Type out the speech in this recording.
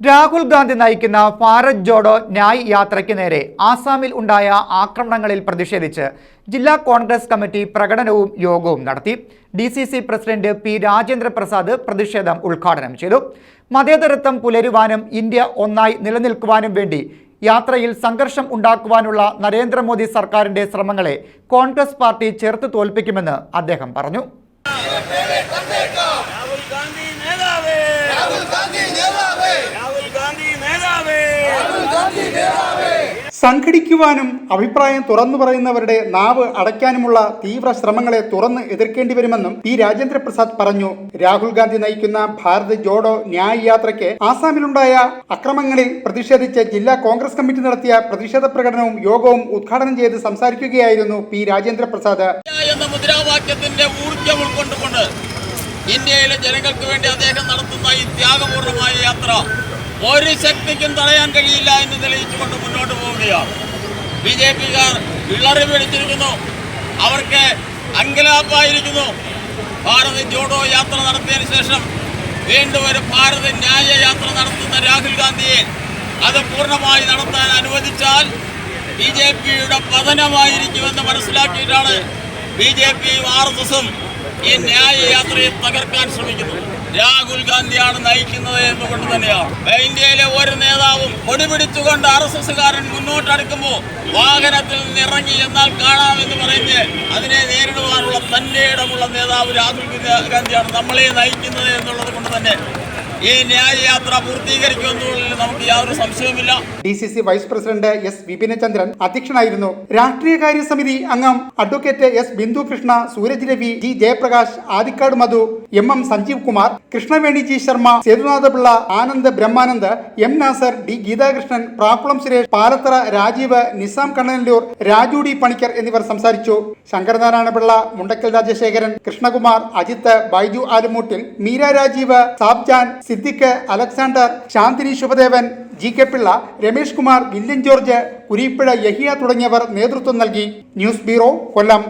രാഹുൽ ഗാന്ധി നയിക്കുന്ന ഭാരത് ജോഡോ ന്യായ് യാത്രയ്ക്ക് നേരെ ആസാമിൽ ഉണ്ടായ ആക്രമണങ്ങളിൽ പ്രതിഷേധിച്ച് ജില്ലാ കോൺഗ്രസ് കമ്മിറ്റി പ്രകടനവും യോഗവും നടത്തി. D C C president P Rajendra Prasad പ്രതിഷേധം ഉദ്ഘാടനം ചെയ്തു. മതേതരത്വം പുലരുവാനും ഇന്ത്യ ഒന്നായി നിലനിൽക്കുവാനും വേണ്ടി യാത്രയിൽ സംഘർഷം ഉണ്ടാക്കുവാനുള്ള നരേന്ദ്രമോദി സർക്കാരിന്റെ ശ്രമങ്ങളെ കോൺഗ്രസ് പാർട്ടി ചെറുത്ത് തോൽപ്പിക്കുമെന്ന് അദ്ദേഹം പറഞ്ഞു രാഹുൽ ഗാന്ധി നേതാവേ രാഹുൽ ഗാന്ധി നേതാവേ രാഹുൽ ഗാന്ധി നേതാവേ സംഘടിക്കുവാനും അഭിപ്രായം തുറന്നു പറയുന്നവരുടെ നാവ് അടയ്ക്കാനുമുള്ള തീവ്ര ശ്രമങ്ങളെ തുറന്ന് എതിർക്കേണ്ടി വരുമെന്നും പി രാജേന്ദ്ര പ്രസാദ് പറഞ്ഞു. രാഹുൽ ഗാന്ധി നയിക്കുന്ന ഭാരത് ജോഡോ ന്യായ് യാത്രയ്ക്ക് ആസാമിലുണ്ടായ അക്രമങ്ങളിൽ പ്രതിഷേധിച്ച് ജില്ലാ കോൺഗ്രസ് കമ്മിറ്റി നടത്തിയ പ്രതിഷേധ പ്രകടനവും യോഗവും ഉദ്ഘാടനം ചെയ്ത് സംസാരിക്കുകയായിരുന്നു പി രാജേന്ദ്ര പ്രസാദ്. എന്ന മുദ്രാവാക്യത്തിന്റെ ഊർജം ഉൾക്കൊണ്ടുകൊണ്ട് ഇന്ത്യയിലെ ജനങ്ങൾക്ക് വേണ്ടി അദ്ദേഹം നടത്തുന്ന ഈ ത്യാഗപൂർണമായ യാത്ര ഒരു ശക്തിക്കും തടയാൻ കഴിയില്ല എന്ന് തെളിയിച്ചുകൊണ്ട് മുന്നോട്ട് പോവുകയാണ് ബി ജെ പിക്കാർ പിടിച്ചിരിക്കുന്നു അവർക്ക് അങ്കലാപ്പായിരിക്കുന്നു. ഭാരത് ജോഡോ യാത്ര നടത്തിയതിനു ശേഷം വീണ്ടും ഒരു ഭാരത് ന്യായ യാത്ര നടത്തുന്ന രാഹുൽ ഗാന്ധിയെ അത് പൂർണമായി നടത്താൻ അനുവദിച്ചാൽ ബി ജെ പിയുടെ പതനമായിരിക്കുമെന്ന് മനസ്സിലാക്കിയിട്ടാണ് ബി ജെ പിയും ആർ എസ് എസും ഈ ന്യായയാത്രയെ തകർക്കാൻ ശ്രമിക്കുന്നത്. രാഹുൽ ഗാന്ധിയാണ് നയിക്കുന്നത് എന്നുകൊണ്ട് തന്നെയാണ്. ഇന്ത്യയിലെ ഒരു നേതാവും കൊടിപിടിച്ചുകൊണ്ട് ആർ എസ് എസ്സുകാരൻ മുന്നോട്ടടുക്കുമ്പോൾ വാഹനത്തിൽ നിന്ന് ഇറങ്ങി എന്നാൽ കാണാമെന്ന് പറഞ്ഞ് അതിനെ നേരിടുവാനുള്ള തന്റെ ഇടമുള്ള നേതാവ് രാഹുൽ ഗാന്ധിയാണ് നമ്മളെ നയിക്കുന്നത് എന്നുള്ളത് കൊണ്ട് തന്നെ ഈ ന്യായയാത്ര പൂർത്തീകരിക്കുന്നു നമുക്ക് യാതൊരു സംശയവുമില്ല. D C C vice president S Vipinachandran അധ്യക്ഷനായിരുന്നു. രാഷ്ട്രീയകാര്യ സമിതി അംഗം advocate S Bindu Krishna Sooraj Ravi G Jayaprakash Adikkad Madhu M M Sanjeev Kumar Krishnaveni G Sharma Sethunathapillai Anand Brahmanand M Nasar D Geethakrishnan Prakkulam Suresh Palathara Rajeev Nizam Kannanallur Raju D Panicker എന്നിവർ സംസാരിച്ചു. Sankaranarayanapillai Mundakkal Rajasekharan Krishnakumar Ajith Baiju Alumoottil Meera Rajeev Sabjan Siddique Alexander Shanthini Shubhadevan G K Pillai Ramesh Kumar William George Kurippuzha Yahiya തുടങ്ങിയവർ നേതൃത്വം നൽകി. News bureau Kollam.